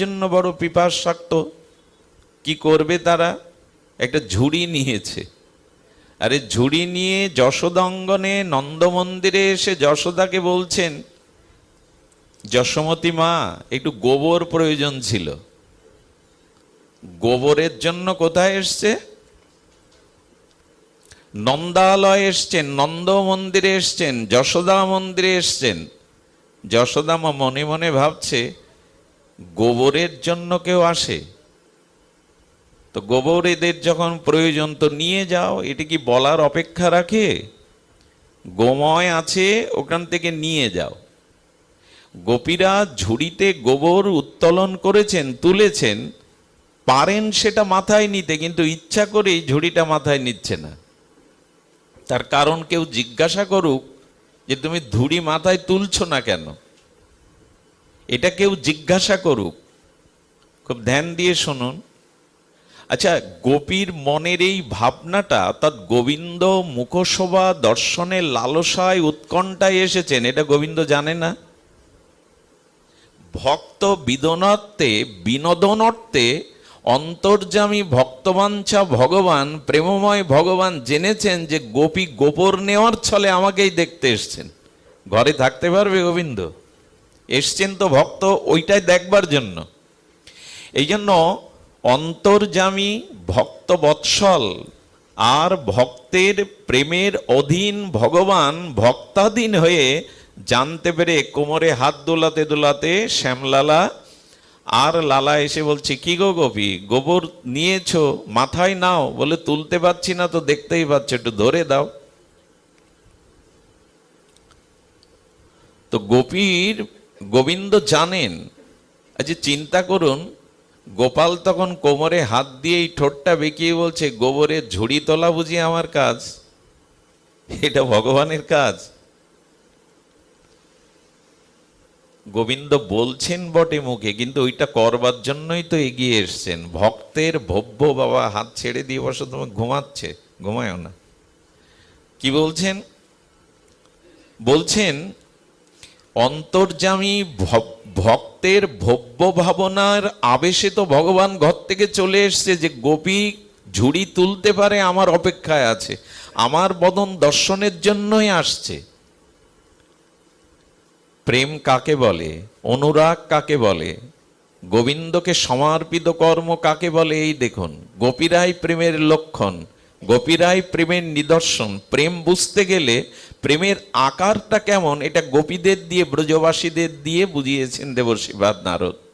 জন্য বড় পিপাসাক্ত কি করবে তারা? একটা ঝুড়ি নিয়েছে। আরে ঝুড়ি নিয়ে যশোদাঙ্গনে নন্দ মন্দিরে এসে যশোদাকে বলছেন, যশোমতী মা, একটু গোবর প্রয়োজন ছিল। গোবরের জন্য কোথায় এসছে? নন্দালয় এসছেন নন্দ মন্দিরে এসছেন, যশোদা মন্দিরে এসছেন। যশোদা মা মনে মনে ভাবছে গোবরের জন্য কেউ আসে, তো গোবর এদের যখন প্রয়োজন, তো নিয়ে যাও, এটি কি বলার অপেক্ষা রাখে? গোময় আছে, ওখান থেকে নিয়ে যাও। গোপীরা ঝুড়িতে গোবর উত্তোলন করেছেন, তুলেছেন, পারেন সেটা মাথায় নিতে, কিন্তু ইচ্ছা করেই ঝুড়িটা মাথায় নিচ্ছে না। তার কারণ কেউ জিজ্ঞাসা করুক যে, তুমি ধুড়ি মাথায় তুলছো না কেন? এটা কেউ জিজ্ঞাসা করুক, খুব ধ্যান দিয়ে শুনুন। আচ্ছা গোপীর মনের এই ভাবনাটা, অর্থাৎ গোবিন্দ মুখশোভা দর্শনে লালসায় উৎকণ্ঠায় এসেছেন, এটা গোবিন্দ জানে না? ভক্ত বিদনার্থে, বিনোদনার্থে অন্তর্জামী ভক্তবাঞ্ছা ভগবান, প্রেমময় ভগবান জেনেছেন যে গোপী গোপর নেওয়ার ছলে আমাকেই দেখতে এসছেন। ঘরে থাকতে পারবে গোবিন্দ? এসছেন তো ভক্ত ওইটাই দেখবার জন্য। এই জন্য অন্তর্জামী ভক্ত বৎসল আর ভক্তের প্রেমের অধীন ভগবান ভক্তাধীন হয়ে জানতে পেরে কোমরে হাত দোলাতে দোলাতে শ্যামলালা আর লালা এসে বলছে, কি গো গোপী, গোবর নিয়েছো, মাথায় নাও। বলে, তুলতে পারছি না তো, দেখতেই পাচ্ছ, একটু ধরে দাও। তো গোপীর গোবিন্দ জানেন। আচ্ছা চিন্তা করুন, গোপাল তখন কোমরে হাত দিয়ে এই ঠোঁটটা বেঁকিয়ে বলছে, গোবরে ঝুড়ি তোলা বুঝি আমার কাজ? এটা ভগবানের কাজ? গোবিন্দ বলছেন বটে মুখে, কিন্তু ওইটা করবার জন্যই তো এগিয়ে এসছেন। ভক্তের ভব্য বাবা, হাত ছেড়ে দিয়ে বসো তোমার ঘুমাচ্ছে, ঘুমায়ও না। কি বলছেন? বলছেন অন্তর্জামী ভক্তের ভব্য ভাবনার আবেশে তো ভগবান ঘর থেকে চলে এসছে যে গোপী ঝুড়ি তুলতে পারে আমার অপেক্ষায় আছে, আমার বদন দর্শনের জন্যই আসছে। প্রেম কাকে বলে, অনুরাগ কাকে বলে, গোবিন্দকে সমর্পিত কর্ম কাকে বলে এই দেখুন, গোপীরাই প্রেমের লক্ষণ। গোপীরাই প্রেমের নিদর্শন। প্রেম বুঝতে গেলে প্রেমের আকারটা কেমন, এটা গোপীদের দিয়ে, ব্রজবাসীদের দিয়ে বুঝিয়েছেন দেবশ্রীবাদ বাদ নারদ।